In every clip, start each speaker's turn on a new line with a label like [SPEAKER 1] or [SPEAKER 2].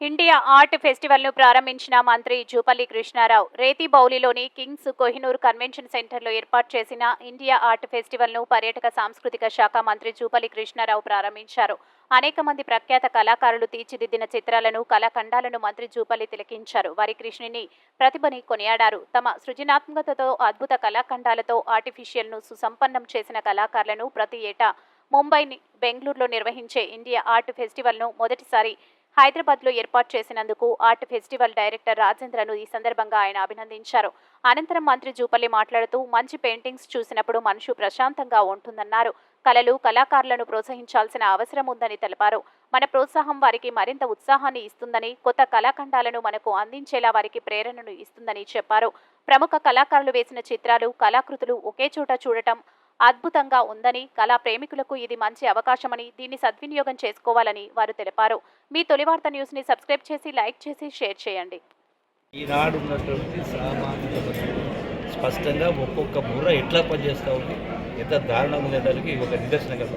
[SPEAKER 1] India art ఫెస్టివల్ను ప్రారంభించిన మంత్రి జూపల్లి కృష్ణారావు రేతి బౌలిలోని కింగ్స్ కోహినూర్ కన్వెన్షన్ సెంటర్లో ఏర్పాటు చేసిన ఇండియా ఆర్ట్ ఫెస్టివల్ను పర్యాటక సాంస్కృతిక శాఖ మంత్రి జూపల్లి కృష్ణారావు ప్రారంభించారు. అనేక మంది ప్రఖ్యాత కళాకారులు తీర్చిదిద్దిన చిత్రాలను కళాఖండాలను మంత్రి జూపల్లి తిలకించారు. వారి కృష్ణుని ప్రతిభని కొనియాడారు. తమ సృజనాత్మకతతో అద్భుత కళాఖండాలతో ఆర్టిఫిషియల్ను సుసంపన్నం చేసిన కళాకారులను ప్రతి ఏటా ముంబైని బెంగళూరులో నిర్వహించే ఇండియా ఆర్ట్ ఫెస్టివల్ను మొదటిసారి హైదరాబాద్లో ఏర్పాటు చేసినందుకు ఆర్ట్ ఫెస్టివల్ డైరెక్టర్ రాజేంద్రను ఈ సందర్భంగా ఆయన అభినందించారు. అనంతరం మంత్రి జూపల్లి మాట్లాడుతూ మంచి పెయింటింగ్స్ చూసినప్పుడు మనసు ప్రశాంతంగా ఉంటుందన్నారు. కళలు కళాకారులను ప్రోత్సహించాల్సిన అవసరం ఉందని తెలిపారు. మన ప్రోత్సాహం వారికి మరింత ఉత్సాహాన్ని ఇస్తుందని కొత్త కళాఖండాలను మనకు అందించేలా వారికి ప్రేరణను ఇస్తుందని చెప్పారు. ప్రముఖ కళాకారులు వేసిన చిత్రాలు కళాకృతులు ఒకే చోట చూడటం అద్భుతంగా ఉందని కళా ప్రేమికులకు ఇది మంచి అవకాశమని దీన్ని సద్వినియోగం చేసుకోవాలని వారు తెలిపారు. మీ తొలి వార్త న్యూస్ని సబ్స్క్రైబ్ చేసి లైక్ చేసి షేర్ చేయండి.
[SPEAKER 2] ఈనాడు ఉన్నటువంటి స్పష్టంగా ఒక్కొక్క బుర్ర ఎట్లా పనిచేస్తూ ఉంది ఎంత దారుణంగా ఉండేదానికి ఒక నిదర్శనం కదా.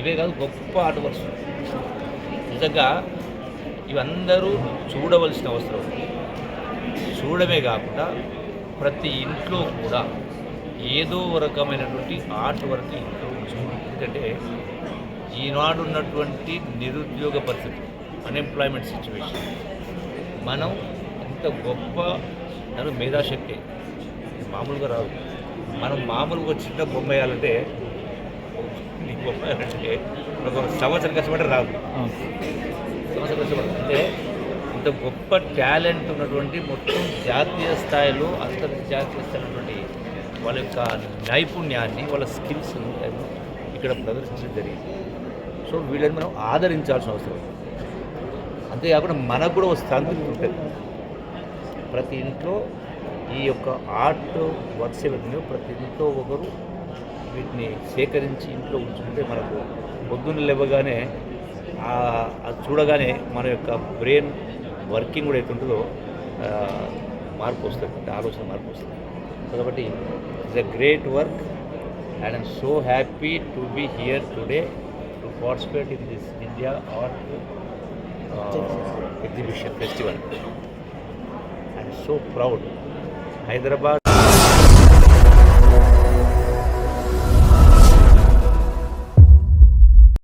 [SPEAKER 2] ఇవే కాదు గొప్ప ఆట నిజంగా ఇవందరూ చూడవలసిన అవసరం చూడమే కాకుండా ప్రతి ఇంట్లో కూడా ఏదో రకమైనటువంటి ఆర్ట్ వర్క్ ఎందుకంటే ఈనాడు ఉన్నటువంటి నిరుద్యోగ పరిస్థితి అన్ఎంప్లాయ్మెంట్ సిచ్యువేషన్ మనం ఇంత గొప్ప నన్ను మేధాశక్తి మామూలుగా రాదు. మనం మామూలుగా చిన్న బొమ్మ వేయాలంటే బొమ్మ వేయాలంటే ఒక సంవత్సరం కష్టపడి రాదు. సంవత్సరం కష్టపడి అంటే ఇంత గొప్ప టాలెంట్ ఉన్నటువంటి మొత్తం జాతీయ స్థాయిలో అంతర్జాతీయ స్థాయి ఉన్నటువంటి వాళ్ళ యొక్క నైపుణ్యాన్ని వాళ్ళ స్కిల్స్ ఇక్కడ ప్రదర్శించడం జరిగింది. సో వీళ్ళని మనం ఆదరించాల్సిన అవసరం ఉంది. అంతేకాకుండా మనకు కూడా ఒక సంతృప్తి ఉంటుంది. ప్రతి ఇంట్లో ఈ యొక్క ఆర్ట్ వర్క్స్ ఏవైతున్నాయో ప్రతి ఇంట్లో ఒకరు వీటిని సేకరించి ఇంట్లో ఉంచుకుంటే మనకు పొద్దున్న లేవగానే అది చూడగానే మన యొక్క బ్రెయిన్ వర్కింగ్ కూడా అయితే ఉంటుందో మార్పు వస్తుంది అంటే ఆలోచన మార్పు వస్తుంది కాబట్టి it's a great work and I'm so happy to be here today to participate in this India art exhibition festival. I'm so proud. Hyderabad